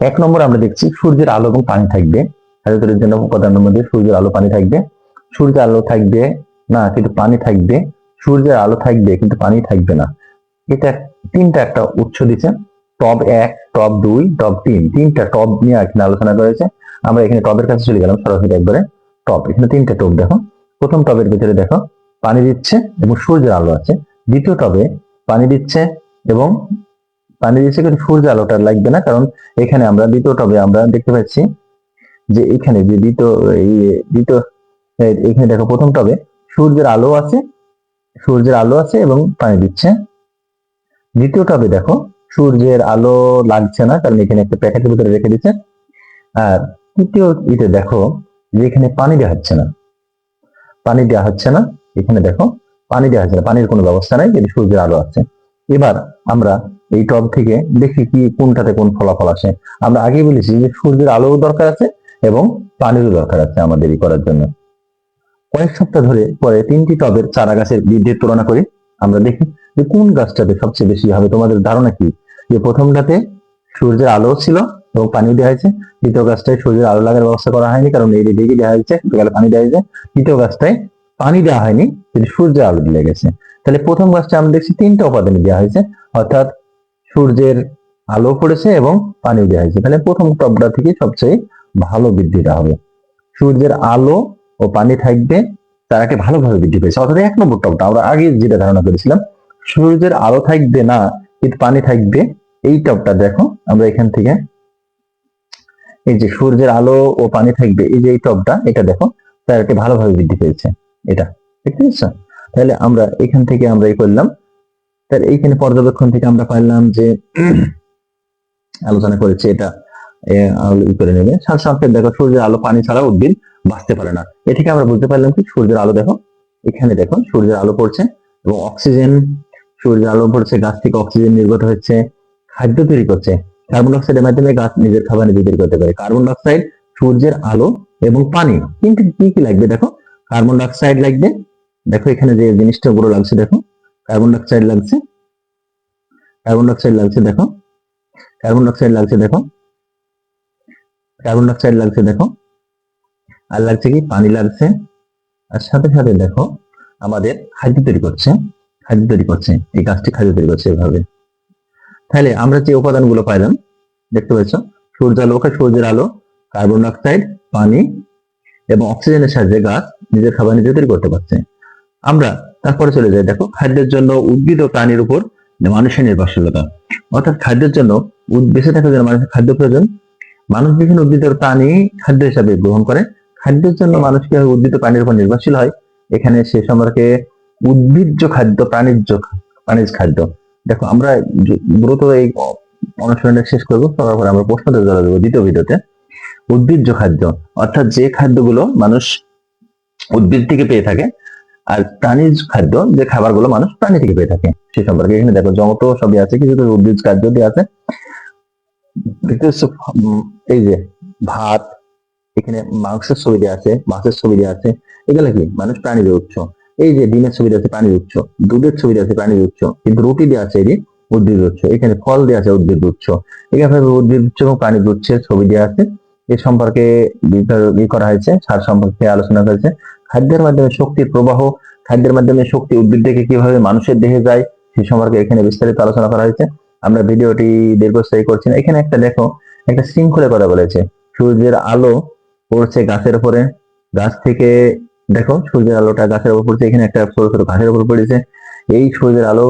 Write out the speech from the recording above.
এক নম্বর আমরা দেখছি সূর্যের আলো এবং পানি থাকবে। হাইড্রোজেনের জন্য উপাদানের মধ্যে সূর্যের আলো পানি থাকবে। সূর্যের আলো থাকবে, না, কিন্তু পানি থাকবে। সূর্যের আলো থাকবে, কিন্তু পানি থাকবে না। এটা তিনটা একটা উৎস দিচ্ছে। টব এক, টব দুই, টব তিন। তিনটা টব নিয়ে এখানে আলোচনা করেছে। আমরা এখানে টবের কাছে চলে গেলাম সরাসরি একবারে টব। এখানে তিনটা টব দেখো। প্রথম টবের ভিতরে দেখো, পানি দিচ্ছে এবং সূর্যের আলো আছে। দ্বিতীয় টবে পানি দিচ্ছে এবং পানি দিচ্ছে কিন্তু সূর্য আলোটা লাগবে না, কারণ এখানে আমরা দ্বিতীয় টবে আমরা দেখতে পাচ্ছি যে এখানে যে দ্বিতীয়, এই দ্বিতীয় এখানে দেখো প্রথম টবে সূর্যের আলো আছে, সূর্যের আলো আছে এবং পানি দিচ্ছে। দ্বিতীয় টবে দেখো সূর্যের আলো লাগছে না, কারণ এখানে একটা প্যাকেটের ভিতরে রেখে দিচ্ছে। আর তৃতীয় ইতে দেখো যে এখানে পানি দেওয়া হচ্ছে না। পানি দেওয়া হচ্ছে না, এখানে দেখো পানি দেওয়া হচ্ছে না, পানির কোনো ব্যবস্থা নাই, কিন্তু সূর্যের আলো আছে। এবার আমরা এই টব থেকে দেখি কি কোনটাতে কোন ফলাফল আসে। আমরা আগে বলেছি যে সূর্যের আলোও দরকার আছে এবং পানিরও দরকার আছে আমাদের এই করার জন্য। কয়েক সপ্তাহ ধরে পরে তিনটি টবের চারা গাছের বৃদ্ধির তুলনা করি। আমরা দেখি যে কোন গাছটাতে সবচেয়ে বেশি হবে। তোমাদের ধারণা কি? যে প্রথমটাতে সূর্যের আলো ছিল এবং পানি দেওয়া হয়েছে। দ্বিতীয় গাছটায় সূর্যের আলো লাগার ব্যবস্থা করা হয়নি, কারণ এই দিকে দেওয়া হয়েছে গেলে পানি দেওয়া হয়েছে। তৃতীয় গাছটায় পানি দেওয়া হয়নি, কিন্তু সূর্যের আলো দিয়ে গেছে। তাহলে প্রথম গাছটা আমরা দেখছি তিনটা উপাদান দেওয়া হয়েছে, অর্থাৎ সূর্যের আলো পড়েছে এবং পানি দেওয়া হয়েছে। তাহলে প্রথম টবটা থেকে সবচেয়ে ভালো বৃদ্ধিটা হবে। সূর্যের আলো ও পানি থাকবে, তারাকে ভালোভাবে বৃদ্ধি পেয়েছে। অর্থাৎ এক নম্বর টবটা আমরা আগে যেটা ধারণা করেছিলাম, সূর্যের আলো থাকবে না, কিন্তু পানি থাকবে। এই টবটা দেখো, আমরা এখান থেকে এই যে সূর্যের আলো ও পানি থাকবে, এই যে এই টবটা এটা দেখো, তারাকে ভালোভাবে বৃদ্ধি পেয়েছে। এটা, দেখতে পাচ্ছ? তাহলে আমরা এখান থেকে আমরা এই করলাম। তাহলে এইখানে পর্যবেক্ষণ থেকে আমরা পাইলাম যে আলোচনা করেছে এটা করে নেবে। সাথে সাথে দেখো, সূর্যের আলো পানি ছাড়া উদ্ভিদ বাঁচতে পারে না। এ থেকে আমরা বুঝতে পারলাম কি, সূর্যের আলো দেখো, এখানে দেখো, সূর্যের আলো পড়ছে এবং অক্সিজেন, সূর্যের আলো পড়ছে, গাছ থেকে অক্সিজেন নির্গত হচ্ছে, খাদ্য তৈরি করছে। কার্বন ডাইঅক্সাইডের মাধ্যমে গাছ নিজের খাবার নিজে তৈরি করতে পারে। কার্বন ডাইঅক্সাইড সূর্যের আলো এবং পানি। কিন্তু কি কি লাগবে দেখো? কার্বন ডাইঅক্সাইড লাগবে দেখো এখানে যে জিনিসটা গুলো লাগছে, দেখো। কার্বন ডাইঅক্সাইড লাগছে। কার্বন ডাইঅক্সাইড লাগছে, দেখো। কার্বন ডাইঅক্সাইড লাগছে, দেখো। কার্বন ডাইঅক্সাইড লাগছে, দেখো। আর লাগছে কি? পানি লাগছে। আর সাথে সাথে দেখো, আমাদের খাদ্য তৈরি করছে। খাদ্য তৈরি করছে। এই গাছটি খাদ্য তৈরি করছে এভাবে। তাহলে আমরা যে উপাদানগুলো পাইলাম, দেখতে পাচ্ছ? সূর্যালো সূর্যের আলো কার্বন ডাইঅক্সাইড পানি এবং অক্সিজেনের সাহায্যে গাছ নিজের খাবার নিজে তৈরি করতে পারছে। আমরা তারপরে চলে যাই। দেখো, খাদ্যের জন্য উদ্ভিদ ও প্রাণীর উপর মানুষের নির্ভরশীলতা। অর্থাৎ খাদ্যের জন্য বেঁচে থাকার জন্য মানুষের খাদ্য প্রয়োজন, মানুষ বিভিন্ন উদ্ভিদ ও প্রাণী খাদ্য হিসাবে গ্রহণ করে। খাদ্যের জন্য মানুষ কীভাবে উদ্ভিদ ও প্রাণীর উপর নির্ভরশীল হয়? এখানে সে সম্পর্কে উদ্ভিজ্জ খাদ্য প্রাণীজ প্রাণীজ খাদ্য। দেখো, আমরা দ্রুত এই অনুষ্ঠানটা শেষ করব তারপর আমরা প্রশ্নতে জড়া দেবো দ্বিতীয় ভিডিওতে। উদ্ভিজ্জ খাদ্য, অর্থাৎ যে খাদ্যগুলো মানুষ উদ্ভিদ থেকে পেয়ে থাকে আর প্রাণীজ খাদ্য যে খাবারগুলো মানুষ প্রাণী থেকে পেয়ে থাকে, সে সম্পর্কে এখানে দেখো জমত সবই আছে কিছু উদ্ভিজ খাদ্য দিয়ে আছে। এই যে ভাত, এখানে মাংসের ছবি দেওয়া আছে, মাছের ছবি দেওয়া আছে, এগুলো কি? মানুষ প্রাণীর উৎস। এই যে ডিমের ছবি আছে প্রাণীর উৎস, দুধের ছবি আছে প্রাণীর উৎস, কিন্তু রুটি দেওয়া আছে যে উদ্ভিদ উৎস, এখানে ফল দেওয়া আছে উদ্ভিদ উৎস। এখানে উদ্ভিদ উৎস এবং প্রাণীর উৎসের ছবি দেওয়া আছে। এ সম্পর্কে করা হয়েছে, সার সম্পর্কে আলোচনা করেছে। খাদ্যের মাধ্যমে শক্তির প্রবাহ, খাদ্যের মাধ্যমে শক্তি উদ্ভিদ থেকে কীভাবে মানুষের দেহে যায়, সে সম্পর্কে এখানে বিস্তারিত আলোচনা করা হয়েছে। আমরা ভিডিওটি দীর্ঘস্থায়ী করছি না। এখানে একটা দেখো, একটা শৃঙ্খলে কথা বলেছে। সূর্যের আলো পড়ছে গাছের উপরে। গাছ থেকে দেখো, সূর্যের আলোটা গাছের উপর পড়ছে। এখানে একটা ছোট ছোট ঘাসের উপর পড়েছে। এই সূর্যের আলো